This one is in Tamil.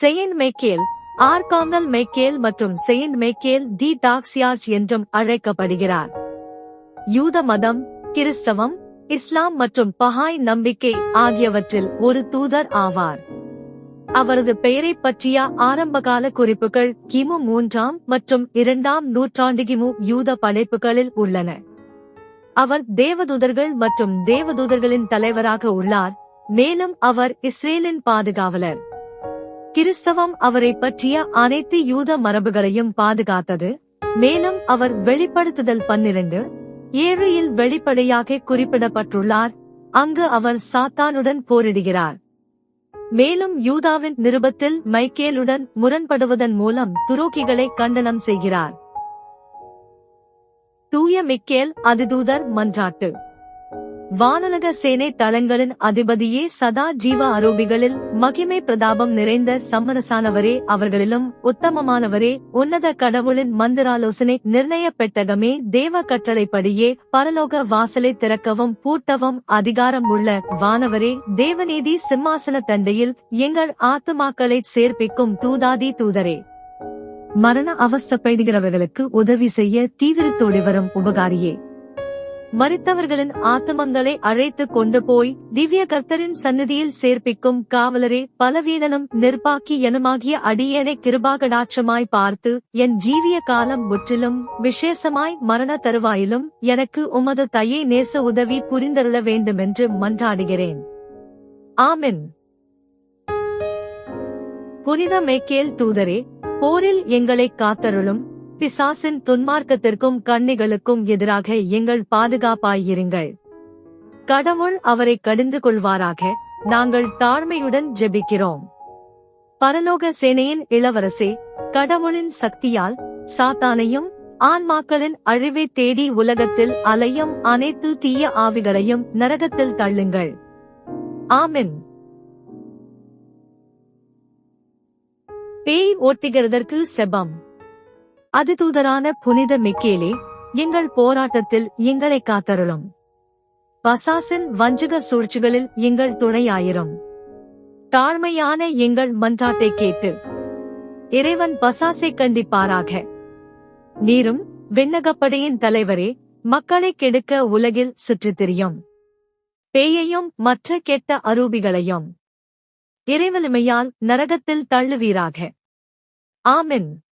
செயின்ட் மைக்கேல் ஆர்காங்கல் மைக்கேல் மற்றும் செயின்ட் மைக்கேல் தி டாக்ஸியார்ச் என்றும் அழைக்கப்படுகிறார். யூத மதம் கிறிஸ்தவம் இஸ்லாம் மற்றும் பஹாய் நம்பிக்கை ஆகியவற்றில் ஒரு தூதர் ஆவார். அவரது பெயரைப் பற்றிய ஆரம்பகால குறிப்புகள் கிமு மூன்றாம் மற்றும் இரண்டாம் நூற்றாண்டு கிமு யூத படைப்புகளில் உள்ளன. அவர் தேவதூதர்கள் மற்றும் தேவதூதர்களின் தலைவராக உள்ளார் மேலும் அவர் இஸ்ரேலின் பாதுகாவலர். கிறிஸ்தவம் அவரை பற்றிய அனைத்து யூத மரபுகளையும் பாதுகாத்தது. மேலும் அவர் வெளிப்படுத்துதல் பன்னிரண்டு ஏழு இல் வெளிப்படையாக குறிப்பிடப்பட்டுள்ளார். அங்கு அவர் சாத்தானுடன் போரிடுகிறார். மேலும் யூதாவின் நிருபத்தில் மைக்கேலுடன் முரண்படுவதன் மூலம் துரோக்கிகளை கண்டனம் செய்கிறார். தூய மிக்கேல் அதிதூதர் மன்றாட்டு. வானலக சேனை தளங்களின் அதிபதியே சதா ஜீவ ஆரோபிகளில் மகிமை பிரதாபம் நிறைந்த சம்மரசானவரே அவர்களிலும் உத்தமமானவரே உன்னத கடவுளின் மந்திராலோசனை நிர்ணய பெட்டகமே தேவ கட்டளைப்படியே பரலோக வாசலை திறக்கவும் பூட்டவும் அதிகாரம் உள்ள வானவரே தேவநீதி சிம்மாசன தண்டையில் எங்கள் ஆத்துமாக்களை சேர்ப்பிக்கும் தூதாதி தூதரே. மரண அவஸ்தப்படுகிறவர்களுக்கு உதவி செய்ய தீவிரத்தோடு வரும் உபகாரியே. மறித்தவர்களின் ஆத்தமங்களை அழைத்து கொண்டு போய் திவ்ய கர்த்தரின் சந்நிதியில் சேர்ப்பிக்கும் காவலரே பலவீனனும் நிர்பாக்கி எனமாகிய அடியேனை கிருபாகடாட்சமாய் பார்த்து என் ஜீவிய காலம் முற்றிலும் விசேஷமாய் மரண தருவாயிலும் எனக்கு உமது தையை நேச உதவி புரிந்தருள வேண்டுமென்று மன்றாடுகிறேன். ஆமின். புனித மேக்கேல் தூதரே போரில் எங்களை காத்தருளும் பிசாசின் துன்மார்க்கத்திற்கும் கண்ணிகளுக்கும் எதிராக எங்கள் பாதுகாப்பாயிருங்கள். கடவுள் அவரை கடிந்து கொள்வாராக நாங்கள் தாழ்மையுடன் ஜெபிக்கிறோம். பரலோக சேனையின் இளவரசே கடவுளின் சக்தியால் சாத்தானையும் ஆன்மாக்களின் அழிவை தேடி உலகத்தில் அலையும் அனைத்து தீய ஆவிகளையும் நரகத்தில் தள்ளுங்கள். ஆமின். பேய் ஓட்டுகிறதற்கு செபம். அதிதூதரான புனித மிக்கேலே எங்கள் போராட்டத்தில் எங்களை காத்தருளும். பசாசின் வஞ்சக சூழ்ச்சிகளில் எங்கள் துணையாயிரும். தாழ்மையான எங்கள் மன்றாட்டை கேட்டு இறைவன் பசாசை கண்டிப்பாராக. நீரும் விண்ணகப்படையின் தலைவரே மக்களை கெடுக்க உலகில் சுற்றித் திரியும். பேயையும் மற்ற கெட்ட அரூபிகளையும் இறைவலிமையால் நரகத்தில் தள்ளுவீராக. ஆமின்.